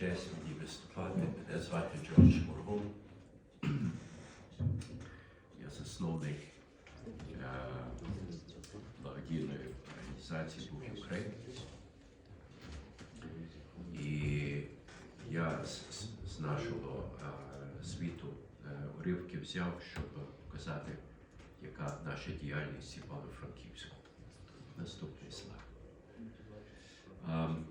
честь мені виступати. Мене звати Джордж Моргун. Я засновник е, благодійної організації Бух Ukraine. І я з, з- нашого е, світу е, уривки взяв, щоб показати, яка наша діяльність Івано-Франківську. Наступний слайд. Ем,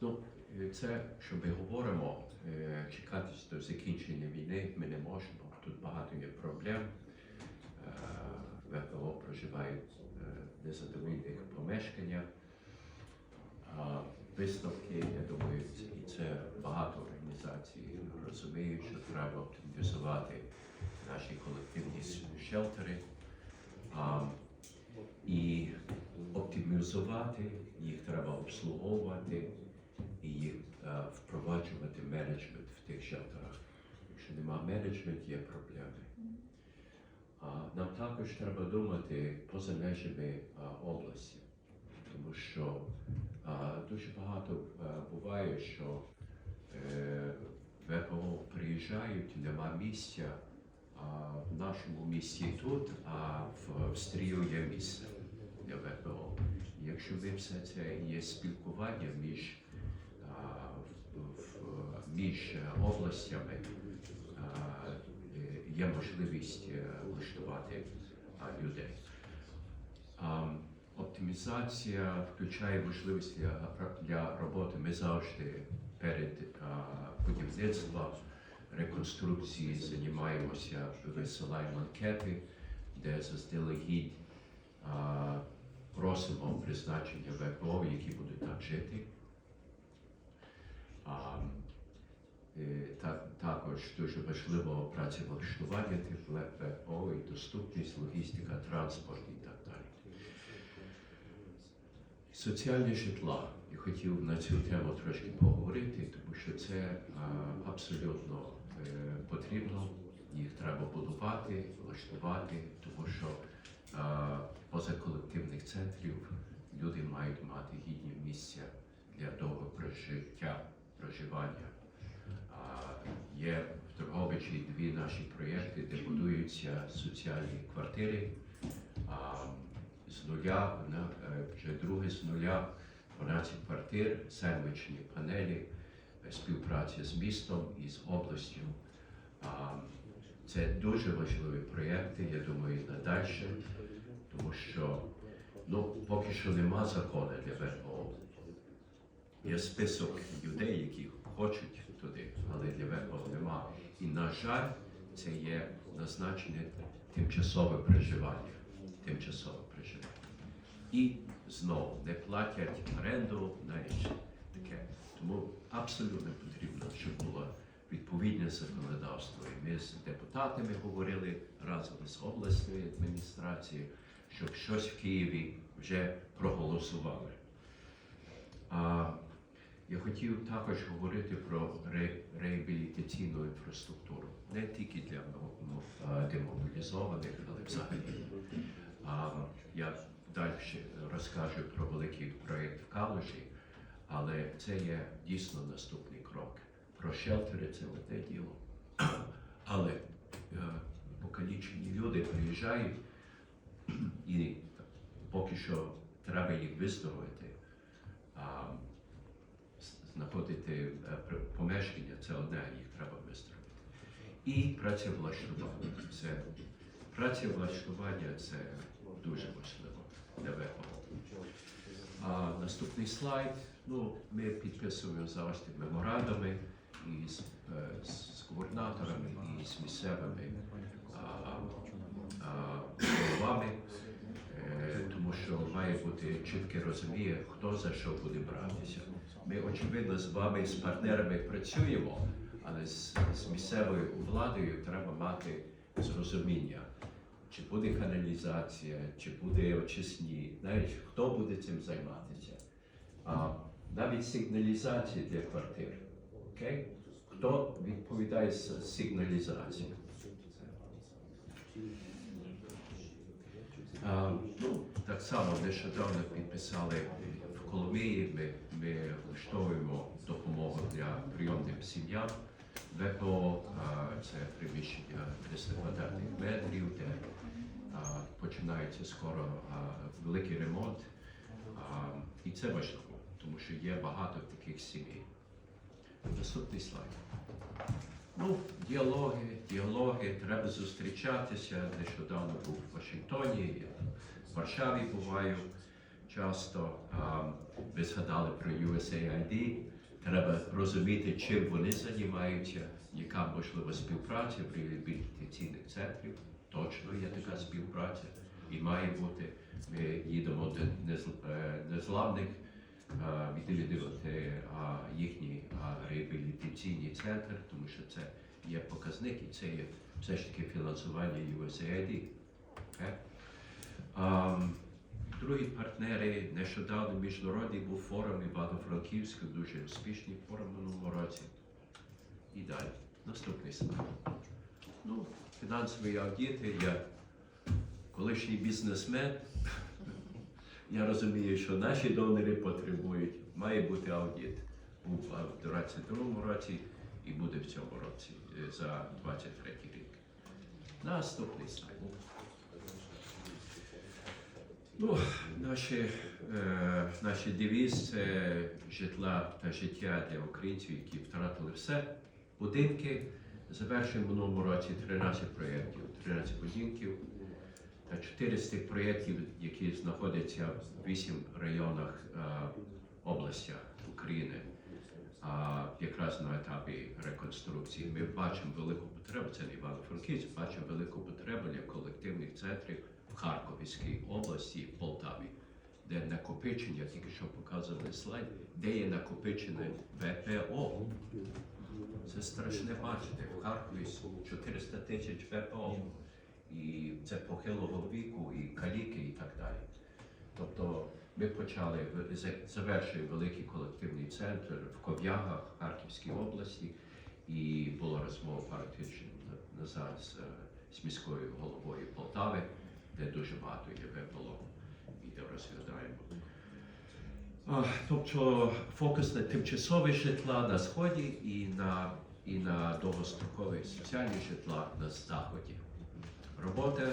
Ну, це, що ми говоримо, е, чекати до закінчення війни ми не можемо. Тут багато є проблем. Е, ВПО проживають е, в незадовільних помешканнях. Висновки, я думаю, і це багато організацій розуміють, що треба оптимізувати наші колективні шелтери. І оптимізувати їх треба обслуговувати е, впроваджувати менеджмент в тих шелтерах. Якщо нема менеджмент, є проблеми. А нам також треба думати поза межами а, області, тому що а, дуже багато е, буває, що е, ВПО приїжджають, нема місця. А в нашому місті тут, а в, в Стрію є місце для ВПО. Якщо ви все це є спілкування між, а, між областями, е, є можливість е, влаштувати людей. Оптимізація включає можливість для, роботи. Ми завжди перед будівництвом реконструкції займаємося, висилаємо анкети, де заздалегідь просимо призначення ВПО, які будуть там жити. Е, також дуже важливо працевлаштування тих ВПО і доступність, логістика, транспорт і так далі. Соціальне житло. Я хотів на цю тему трошки поговорити, тому що це а, абсолютно е, потрібно. Їх треба будувати, влаштувати, тому що поза колективних центрів люди мають мати гідні місця для довгого прожиття, проживання. Є в Торговичі дві наші проєкти, де будуються соціальні квартири. З нуля, на- е, вже друге з нуля, 12 квартир, сендвічні панелі, е, співпраця з містом і з областю. Це дуже важливі проєкти, я думаю, і надальше, тому що ну, поки що нема закону для ВПО. Є список людей, які хочуть туди, але для ВПО нема. І, на жаль, це є назначене тимчасове проживання. Тимчасове проживання. І знову не платять оренду, навіть таке. Тому абсолютно потрібно, щоб було відповідне законодавство. І ми з депутатами говорили разом з обласною адміністрацією, щоб щось в Києві вже проголосували. А, я хотів також говорити про ре- реабілітаційну інфраструктуру, не тільки для демобілізованих, але взагалі. А, я далі розкажу про великий проєкт в Калуші, але це є дійсно наступний крок. Про шелтери це одне діло. Але е, покалічені люди приїжджають і поки що треба їх виздоровити. Знаходити е, помешкання це одне, їх треба виздоровити. І працевлаштування. Це працевлаштування це дуже важливо для ВПО. А, наступний слайд. Ну, ми підписуємо завжди меморандуми із е, з, губернаторами і з місцевими головами, має бути чітке розуміння, хто за що буде братися. Ми, очевидно, з вами, з партнерами працюємо, але з, з місцевою владою треба мати зрозуміння, чи буде каналізація, чи буде очисні, навіть хто буде цим займатися. А, навіть сигналізація для квартир. Окей? Хто відповідає за сигналізацію? Так само нещодавно підписали в Коломиї. Ми, ми влаштовуємо допомогу для прийомних сім'ям. ВПО це приміщення 300 квадратних метрів, де починається скоро великий ремонт. І це важливо, тому що є багато таких сімей. Наступний слайд. Ну, діалоги, діалоги, треба зустрічатися. Нещодавно був в Вашингтоні, Варшаві буваю часто. Ви згадали про USAID. Треба розуміти, чим вони займаються, яка можлива співпраця в реабілітаційних центрів. Точно є така співпраця і має бути. Ми їдемо до незламних е, відвідувати а, їхній а, реабілітаційний центр, тому що це є показник і це є все ж таки фінансування USAID. Окей? Другі партнери нещодавно міжнародний був форум Івано-Франківську, дуже успішний форум минулого році. І далі. Наступний слайд. Ну, фінансові аудити. Я колишній бізнесмен. Я розумію, що наші донори потребують. Має бути аудит. Був у 2022 році і буде в цьому році е, за 23 рік. Наступний слайд. Ну, наші, е, наші девіз це житла та життя для українців, які втратили все. Будинки завершуємо в минулому році 13 проєктів, 13 будинків та 4 з тих проєктів, які знаходяться в 8 районах е, областях України. А якраз на етапі реконструкції ми бачимо велику потребу, це не Івано-Франківськ, бачимо велику потребу для колективних центрів в Харківській області, в Полтаві, де накопичення, тільки що показували слайд, де є накопичене ВПО. Це страшне бачити. В Харкові 400 тисяч ВПО. І це похилого віку, і каліки, і так далі. Тобто ми почали в- за- завершуємо великий колективний центр в Ков'ягах, Харківській області, і була розмова на- назад з, е, з міською головою Полтави, де дуже багато є ВПО, і де розглядаємо. Тобто фокус на тимчасові житла на сході і на, і на довгострокові соціальні житла на заході. Робота,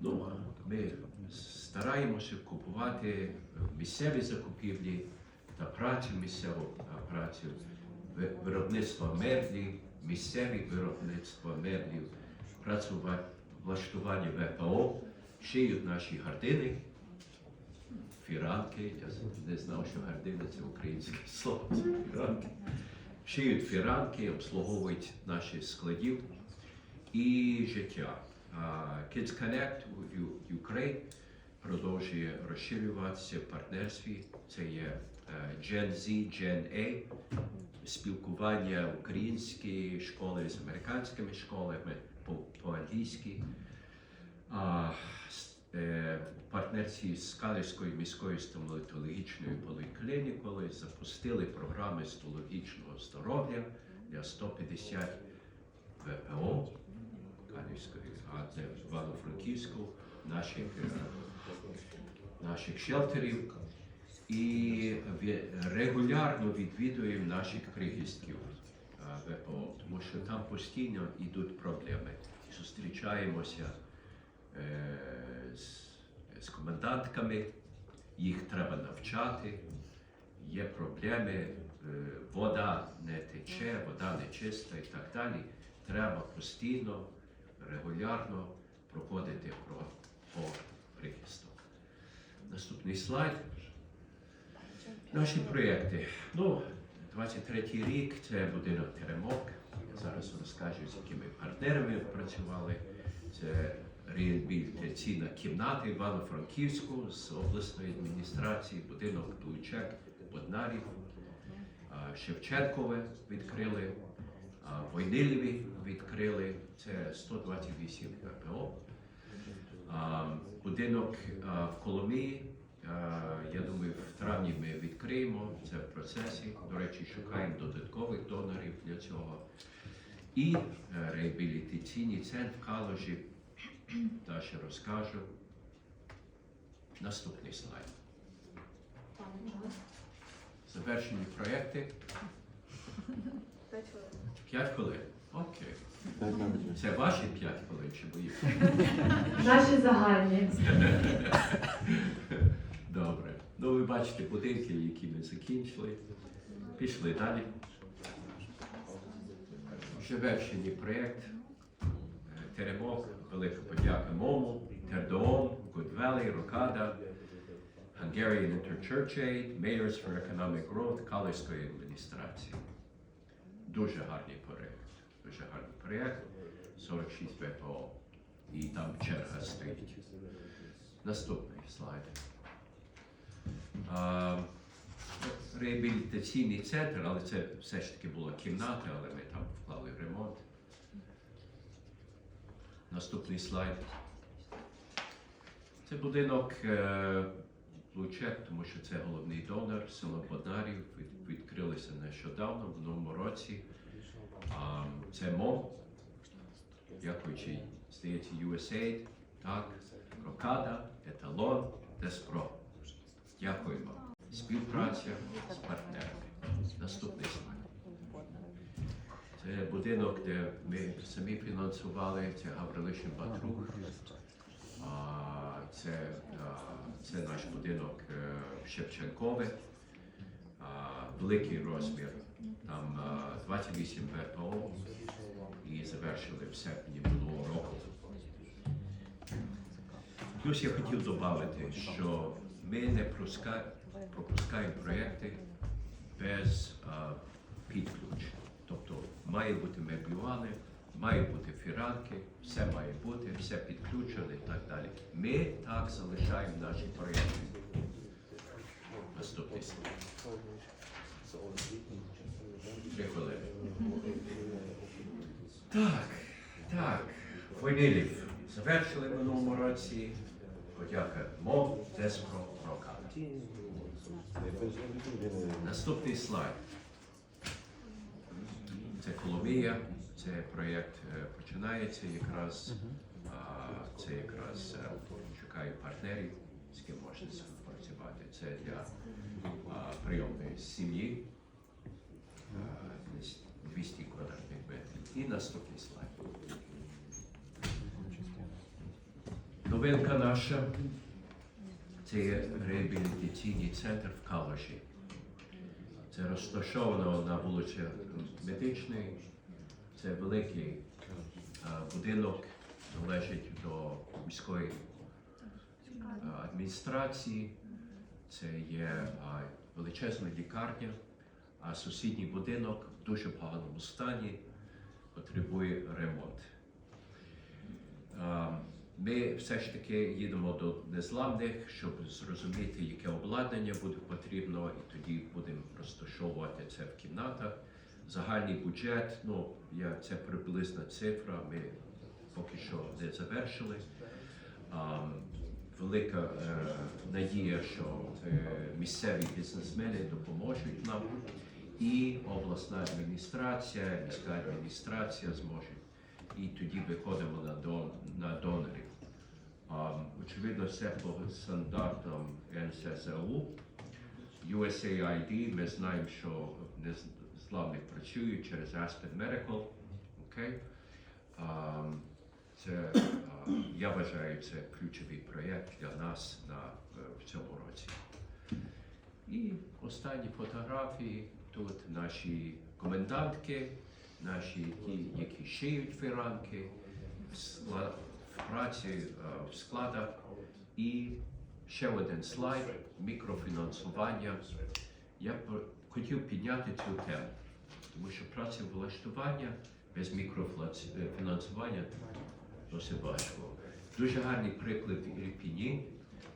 ну, ми стараємося купувати місцеві закупівлі та працю місцеву працю, ви- виробництво меблів, місцеві виробництво меблів, працювати, влаштування ВПО, шиють наші гардини, фіранки. Я не знав, що гардина це українське слово. Це фіранки. Шиють фіранки, обслуговують наші складів і життя. Kids Connect у- Ukraine продовжує розширюватися в партнерстві. Це є Gen Z, Gen A, спілкування української школи з американськими школами по- по-англійськи. С- е, в з Калівською міською стоматологічною поліклінікою запустили програми стоматологічного здоров'я для 150 ВПО Калівської, в Івано-Франківську, наших, е, наших шелтерів. І регулярно відвідуємо наших прихистків ВПО, тому що там постійно йдуть проблеми. Зустрічаємося е, з, з комендантками, їх треба навчати, є проблеми, е, вода не тече, вода не чиста і так далі. Треба постійно, регулярно проходити про, по прихисток. Наступний слайд. Наші проєкти. Ну, 23-й рік це будинок Теремок. Я зараз розкажу, з якими партнерами працювали. Це реабілітаційна кімната Івано-Франківську з обласної адміністрації, будинок Дуйчек, Боднарів, Шевченкове відкрили, а, Войниліві відкрили. Це 128 ВПО. А, Будинок в Коломиї. А, Я думаю, в травні ми відкриємо це в процесі. До речі, шукаємо додаткових донорів для цього. І е, реабілітаційний центр Калужі. Далі розкажу. Наступний слайд. Завершені хвилин. П'ять хвилин. Окей. Це ваші п'ять хвилин чи мої? Наші загальні. Добре. Ну, ви бачите будинки, які ми закінчили. Пішли далі. Вивчений проєкт. Е, Теремок, велика подяка Мому, Good Valley, Рокада, Hungarian Interchurch Aid, Mayors for Economic Growth, Калийської адміністрації. Дуже гарний проєкт. Дуже гарний проєкт. 46 ВПО. І там черга стоїть. Наступний слайд. Реабілітаційний центр, але це все ж таки була кімната, але ми там вклали в ремонт. Наступний слайд. Це будинок е, Лучек, тому що це головний донор село Боднарів. Від- Відкрилися нещодавно, в новому році. Це МОМ, дякуючи, здається, USAID, так, Рокада, Еталон, Деспро. Дякуємо. Співпраця з партнерами. Наступний слайд. Це будинок, де ми самі фінансували, це Гаврилишин Батрух. Це, це наш будинок е, Шевченкове. Великий розмір. Там а, 28 ВПО і завершили в серпні минулого року. Плюс я хотів додати, що ми не пропускаємо проєкти без а, підключ. Тобто має бути меблюване, має бути фіранки, все має бути, все підключено і так далі. Ми так залишаємо наші проєкти. Наступний. Три хвилини. Так, так. Войнилів завершили минулому році. Подяка МОВ, Деспро. Наступний слайд. Це Коломія, це проєкт е, починається якраз. Це якраз е, шукаю партнерів, з ким можна співпрацювати. Це для прийомної сім'ї. 200 квадратних метрів. І наступний слайд. Новинка наша це є реабілітаційний центр в Калуші. Це розташовано на вулиці Медичної. Це великий будинок, належить до міської адміністрації. Це є величезна лікарня, а сусідній будинок в дуже поганому стані, потребує ремонт. Ми все ж таки їдемо до незламних, щоб зрозуміти, яке обладнання буде потрібно, і тоді будемо розташовувати це в кімнатах. Загальний бюджет, ну я це приблизна цифра. Ми поки що не завершили. А, велика е, надія, що е, місцеві бізнесмени допоможуть нам, і обласна адміністрація, міська адміністрація зможуть. І тоді виходимо на, дон, на донорів. Очевидно, все по стандартам НСЗУ. USAID, ми знаємо, що незламних працюють через Aspen Medical. А, це, я вважаю, це ключовий проєкт для нас на, е, в цьому році. І останні фотографії тут наші комендантки, наші ті, які шиють фіранки, праці е, в складах. І ще один слайд мікрофінансування. Я б хотів підняти цю тему, тому що працевлаштування без мікрофінансування досить важко. Дуже гарний приклад в Ірпіні,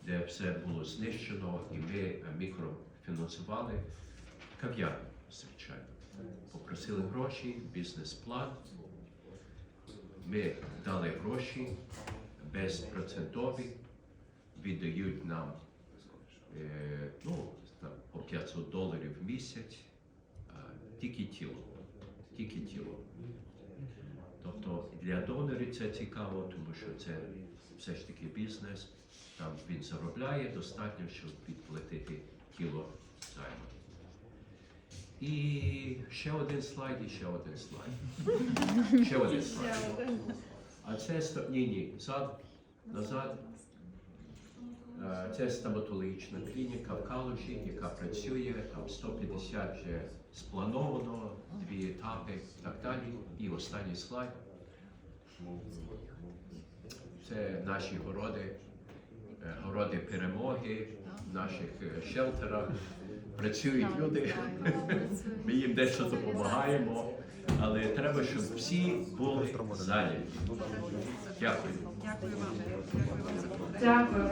де все було знищено, і ми е, мікрофінансували кав'ярню, звичайно. Попросили гроші, бізнес-план. Ми дали гроші безпроцентові, віддають нам е, ну, по 500 доларів в місяць, тільки тіло. Тільки тіло. Тобто для донорів це цікаво, тому що це все ж таки бізнес. Там він заробляє достатньо, щоб відплатити тіло займу. І ще один слайд, і ще один слайд. Ще один слайд. А це ні, ні, зад, назад. Е, Це стоматологічна клініка в Калуші, яка працює, там 150 вже сплановано, дві етапи і так далі. І останній слайд. Це наші городи, е, городи перемоги в наших е, шелтерах. Працюють люди, ми їм дещо допомагаємо, але треба, щоб всі були зайняті. Дякую. Дякую вам. Дякую вам Дякую.